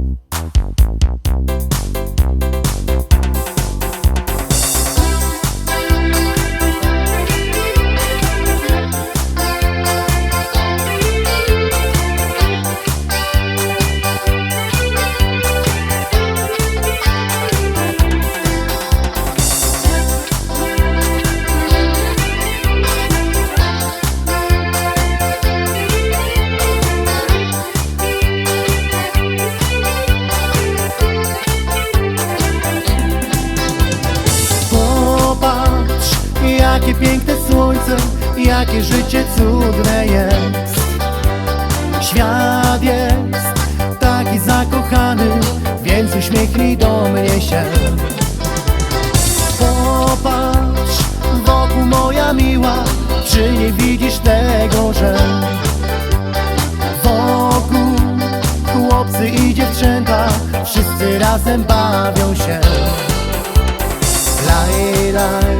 Bao bao bao bao bao bao jakie piękne słońce, jakie życie cudne jest. Świat jest taki zakochany, więc uśmiechnij do mnie się. Popatrz, wokół moja miła, czy nie widzisz tego, że wokół chłopcy i dziewczęta wszyscy razem bawią się. Laj, laj,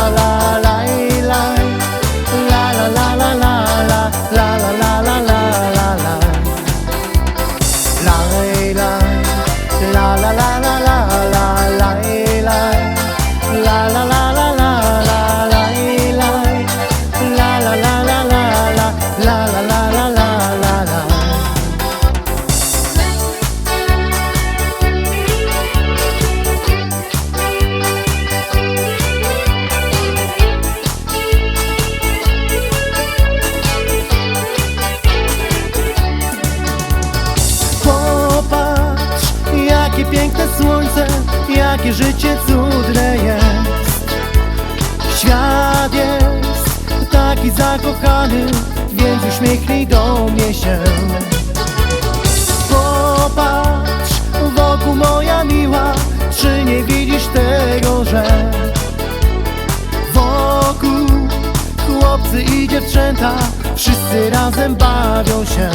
piękne słońce, jakie życie cudne jest. Świat jest taki zakochany, więc uśmiechnij do mnie się. Popatrz, wokół moja miła, czy nie widzisz tego, że wokół chłopcy i dziewczęta wszyscy razem bawią się.